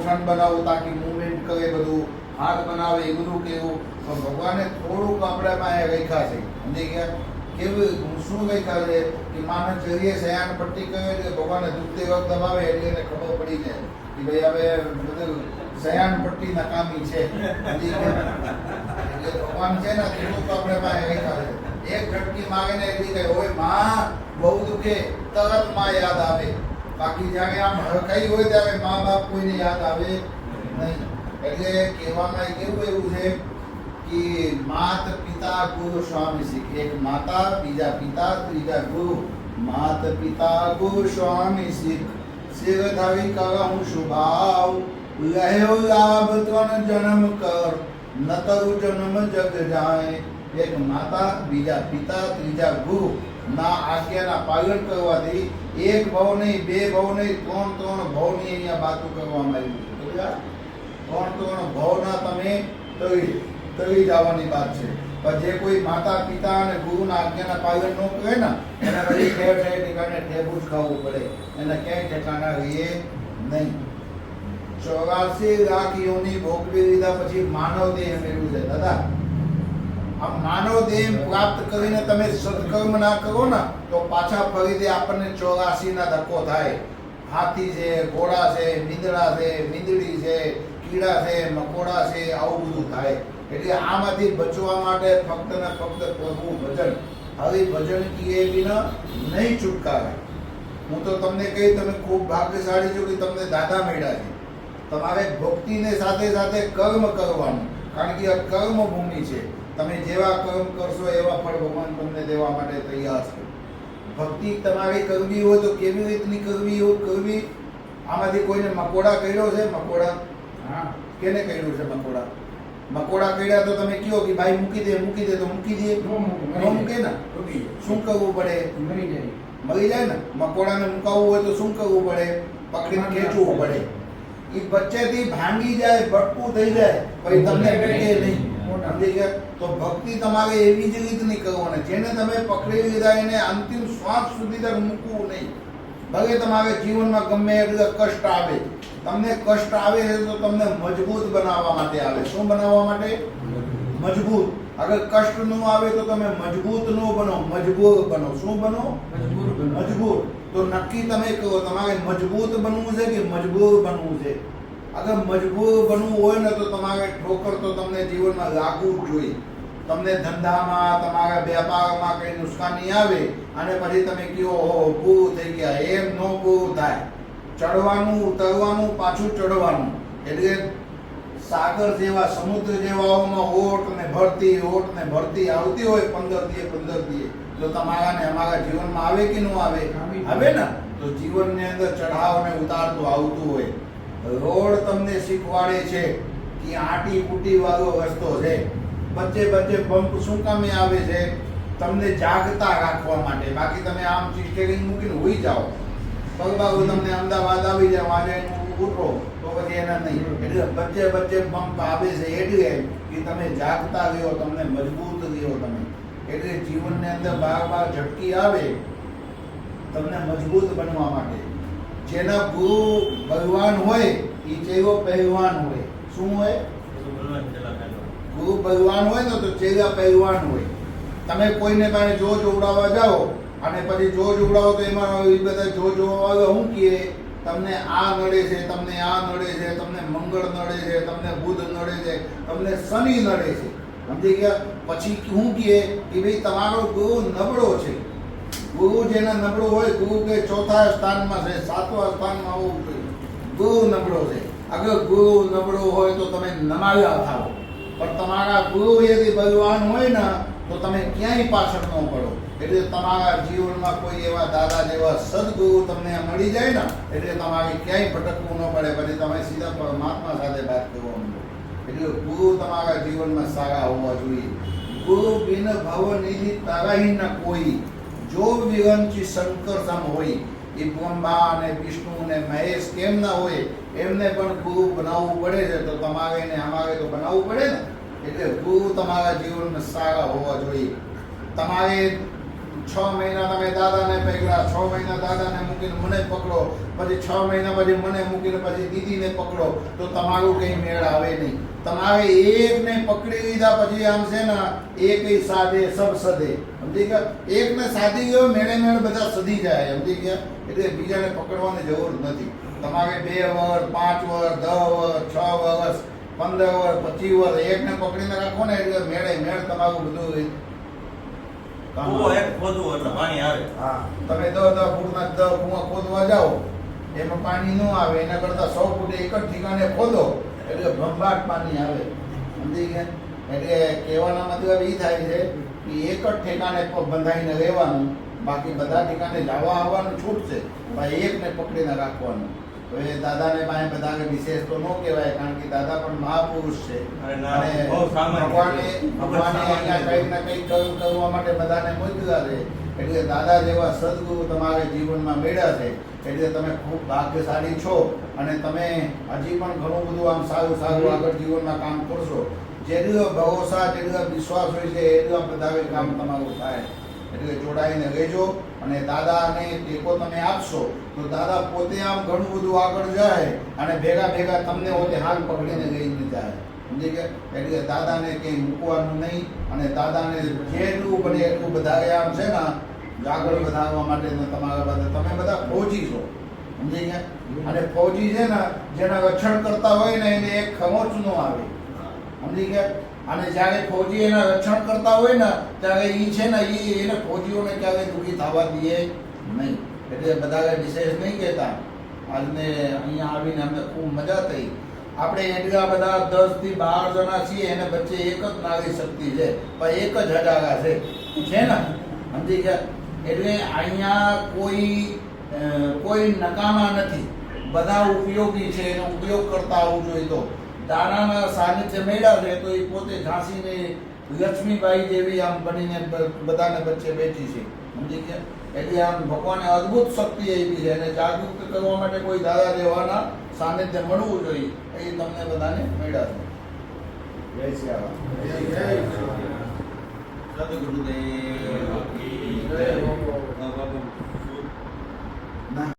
લોખંડ બનાવો, તાકી મૂવમેન્ટ કરે બધું, હાથ બનાવે, એ બધું કેવું. પણ ભગવાને થોડુંક આપણામાં પાસે રેખા છે. સમજી ગયા કેવું શું રેખા છે? કે માનવ જરીએ સયાન પટ્ટી કરે એટલે ભગવાને દુખતી વખત દબાવે, એટલે એને ખબર પડી જાય કે ભાઈ હવે બધું સયાન પટ્ટી નકામી છે. એટલે ભગવાન છે ને, થોડુંક આપણે પાસે રેખા છે. એક ઝટકી માગે ને એટલી કહે હોયમાં, બહુ દુખે, તરતમાં યાદ આવે. બાકી જ્યારે આમ હરખાઈ હોય ત્યારે મા બાપ કોઈને યાદ આવે નહીં. એટલે કહેવામાં કેવું એવું છે કે માત પિતા ગુરુ સ્વામી શીખ એક માતા, બીજા પિતા, ત્રીજા ગુરુ. માત પિતા ગુરુ સ્વામી શીખ શિર ધારી કરમ શુભાવ લહેવ લાભ ત્રણ જન્મ કર. નતરુ જન્મ જગ જાય. એક માતા, બીજા પિતા, ત્રીજા ગુરુ. ના આજ્ઞાના પાલન કરવાથી એક ભાવ નહીં, બે ભાવ નહીં, ત્રણ ત્રણ ભાવની અહીંયા વાતો કરવામાં આવી છે? ત્રણ ત્રણ ભાવના તમે તળી તળી જવાની વાત છે. પણ જે કોઈ માતા, પિતા અને ગુરુના આજ્ઞાના પાલન ન કરે ને, એને પછી ઠેર ઠેર ઠેકાણે ઠેબુ જ ખાવું પડે. એને ક્યાંય ઠેકાણા રહીએ નહીં. ચોરાસી લાખ યોની ભોગવી લીધા પછી માનવ દેહ મેળવું છે દાદા આ માનવ દેહ પ્રાપ્ત કરીને તમે સત્કર્મ ના કરો ને, તો પાછા ફરીથી આપણને ચોરાસી ના ધક્કો થાય. હાથી છે, ઘોડા છે મીંદડા છે મીંદડી છે, કીડા છે, મકોડા છે, આવું બધું થાય. એટલે આમાંથી બચવા માટે ફક્ત ને ફક્ત પ્રભુ ભજન. હવે ભજન કીએ વિના નહીં છુટકારે. હું તો તમને કહી, તમે ખૂબ ભાગ્યશાળી છો કે તમને દાદા મળ્યા છે. તમારે ભક્તિને સાથે સાથે કર્મ કરવાનું, કારણ કે આ કર્મ ભૂમિ છે. તમે જેવા કર્મ કરશો એવા ફળ ભગવાન તમને દેવા માટે તૈયાર છે. ભક્તિ તમારે કરવી હોય તો કેવી રીતની કરવી હોય કરવી? આમાંથી કોઈને મકોડા કર્યો છે? મકોડા? હા કેને કર્યું છે મકોડા? મકોડા કર્યા તો તમે કયો કે ભાઈ મૂકી દે મૂકી દે તો મૂકી દે? મૂકે, ન મૂકે ને? તૂટી શું કરવું પડે? મરી જાય. મરી જાય ને? મકોડાને મુકાવવું હોય તો શું કરવું પડે? પકડીને ખેંચવું પડે. એ વચ્ચેથી ભાંગી જાય ભટકું થઈ જાય. પછી તમને મૂકે નહીં. સમજી ગયા તો ભક્તિ તમારે એવી જ રીતની કરવાની. જેને તમે પકડી લીધા એને અંતિમ શ્વાસ સુધી તક મૂકવું નહીં. ભલે તમારે જીવનમાં ગમે એટલે કષ્ટ આવે. તમને કષ્ટ આવે છે તો તમને મજબૂત બનાવવા માટે આવે. શું બનાવવા માટે? મજબૂત. અગર કષ્ટ ન આવે તો તમે મજબૂત ન બનો મજબૂર બનો. શું બનો. મજબૂર. તો નક્કી તમે કહો તમારે મજબૂત બનવું છે કે મજબૂર બનવું છે? અગર મજબૂર બનવું હોય ને તો તમારે ઠોકર તો તમને જીવનમાં લાગવું જ જોઈએ. તમને ધંધામાં તમારા વ્યાપારમાં કઈ નુકસાની આવે અને પછી તમે કહો હો પૂરું થઈ ગયા. એમ ન પૂરું થાય. ચડવાનું ઉતરવાનું પાછું ચડવાનું. એટલે સાગર જેવા સમુદ્ર જેવાઓમાં ઓટ ને ભરતી ઓટ ને ભરતી આવતી હોય પંદર દીએ પંદર દીએ. જો તમારા ને અમારા જીવનમાં આવે કે ન આવે? આવી. આવે ને? તો જીવનની અંદર ચઢાવ ને ઉતારતું આવતું હોય. રોડ તમને શીખવાડે છે કે આટી કુટી વાળો રસ્તો છે. વચ્ચે વચ્ચે પંપ શું કામે આવે છે? તમને જાગતા રાખવા માટે. બાકી તમે આમ સ્ટેરિંગ મૂકીને હોઈ જાઓ. પગબાગુ તમને અમદાવાદ આવી જાવ આજે ઉતરો, તો પછી એના નહીં. એટલે વચ્ચે વચ્ચે પંપ આવે છે એટલે કે તમે જાગતા રહ્યો, તમને મજબૂત રહ્યો તમે. એટલે જીવનની અંદર બાર બાર ઝટકી આવે, તમને મજબૂત બનવા માટે. જેના ગુરુ ભગવાન હોય એ ચેલો પહેલવાન હોય. શું હોય? ગુરુ પહેલવાન હોય ને તો ચેલા પહેલવાન હોય. તમે કોઈને પાસે જો જોવડાવવા જાઓ, અને પછી જો જોવડાવો તો એમાં એ બધા જો જોવા શું કહે તમને આ નડે છે, તમને આ નડે છે, તમને મંગળ નડે છે, તમને બુધ નડે છે, તમને શનિ નડે છે. સમજી ગયા? પછી શું કહે કે ભાઈ તમારો ગુરુ નબળો છે. ગુરુ જેના નબળો હોય, ગુરુ કે ચોથા સ્થાનમાં છે, સાતવા સ્થાનમાં હોવું જોઈએ. ગુરુ નબળો છે. અગર ગુરુ નબળો હોય તો તમે નમાવ્યા થાઓ. પણ તમારા ગુરુ યદિ બલવાન હોય ને, તો તમે ક્યાંય પાછળ ન પડો. એટલે તમારા જીવનમાં કોઈ એવા દાદા જેવા સદગુરુ તમને મળી જાય ને, એટલે તમારે ક્યાંય ભટકવું ન પડે. પછી તમે સીધા પરમાત્મા સાથે વાત કરવા માંડો એટલે ગુરુ તમારા જીવનમાં સારા હોવા જોઈએ. ગુરુ બિન ભવ નિધિ તારાહી ના કોઈ. જો વિવંચી શંકર સમ હોય બ્રહ્મા અને વિષ્ણુ ને મહેશ કેમ ના હોય, એમને પણ ગુરુ બનાવવું પડે છે. તો તમારે ને અમારે તો બનાવવું પડે ને? એટલે ગુરુ તમારા જીવનમાં સારા હોવા જોઈએ. તમારે છ મહિના તમે દાદાને પકડ્યા છ મહિના દાદાને મૂકીને મને પકડો. પછી છ મહિના પછી મને મૂકીને પછી દીદીને પકડો. તો તમારું કંઈ મેળ આવે નહીં. તમારે એકને પકડી લીધા પછી આમ છે ને એક સાધે, સબ સદે સમજી ગયા? એકને સાધી ગયો, મેળે મેળ બધા સધી જાય. સમજી ગયા? એટલે બીજાને પકડવાની જરૂર નથી. તમારે બે વર્ષ પાંચ વર્ષ દસ વર્ષ છ વર્ષ પંદર વર્ષ પચીસ વર્ષ એકને પકડીને રાખો ને એટલે મેળે મેળ તમારું બધું કૂવો એક ખોદવું એટલે પાણી આવે. હા તમે દસ દસ ફૂટના દસ કૂવા ખોદવા જાઓ. એમાં પાણી ન આવે એના કરતાં સો ફૂટ એક જ ઠીકાને ખોદો. એટલે ભંભાટ પાણી આવે. સમજી ગયા? એટલે કહેવાના મતલબ એ થાય છે કે એક જ ઠેકાણે પ- બંધાઈને રહેવાનું બાકી બધા ઠેકાણે જવા આવવાનું છૂટ છે પણ એકને પકડીને રાખવાનું. હવે દાદાને પાસે બધાને વિશેષ તો ન કહેવાય કારણ કે દાદા પણ મહાપુરુષ છે. અને ભગવાને ભગવાને અહીંયા કંઈક ને કંઈક કર્યું કરવા માટે બધાને મોકલ્યા છે. એટલે દાદા જેવા સદગુરુ તમારે જીવનમાં મેળ્યા છે. એટલે તમે ખૂબ ભાગ્યશાળી છો. અને તમે હજી પણ ઘણું બધું આમ સારું સારું આગળ જીવનમાં કામ કરશો. જેટલો ભરોસા જેટલો વિશ્વાસ હોય છે એટલા બધા કામ તમારું થાય. એટલે જોડાઈને રહેજો. અને દાદાને ટેકો તમે આપશો, તો દાદા પોતે આમ ઘણું બધું આગળ જાય અને ભેગા ભેગા તમને પોતે હાથ પકડીને લઈને જાય. સમજી કે? એટલે દાદાને કંઈ મૂકવાનું નહીં અને દાદાને જેટલું બને એટલું બધા આમ છે ને, આગળ વધારવા માટે તમારા બધા તમે બધા ફોજી છો. સમજી ગયા અને ફૌજી છે ને, જેના રક્ષણ કરતા હોય ને એને એક ખમોચ નો આવે. સમજી ગયા અને જ્યારે ફોજી એના રક્ષણ કરતા હોય ને, ત્યારે એ છે ને એ એને ફોજીઓને ક્યારે દુઃખી થવા દે નહીં. એટલે બધા વિશેષ નહીં કહેતા. આજને અહીંયા આવીને અમને ખૂબ મજા થઈ. આપણે એટલા બધા દસથી બાર જણા છીએ, એને વચ્ચે એક જ નારી શક્તિ છે. પણ એક જ હજારા છે. છે ને, સમજી ગયા? એટલે અહીંયા કોઈ કોઈ નકામા નથી. બધા ઉપયોગી છે, એનો ઉપયોગ કરતા આવવું જોઈએ તો. દાનાના સાનિધ્ય મળ્યા છે તો એ પોતે ઝાંસીને લક્ષ્મીબાઈ જેવી આમ બનીને બધાને વચ્ચે બેઠી છે. સમજી ગયા? એટલે આમ ભગવાને અદ્ભુત શક્તિ આપી છે. અને જાગૃત કરવા માટે કોઈ દાદા દેવાના સાનિધ્ય મળવું જોઈએ. એ તમને બધાને મળ્યા છે જય શ્રી રામ. સદગુરુદેવ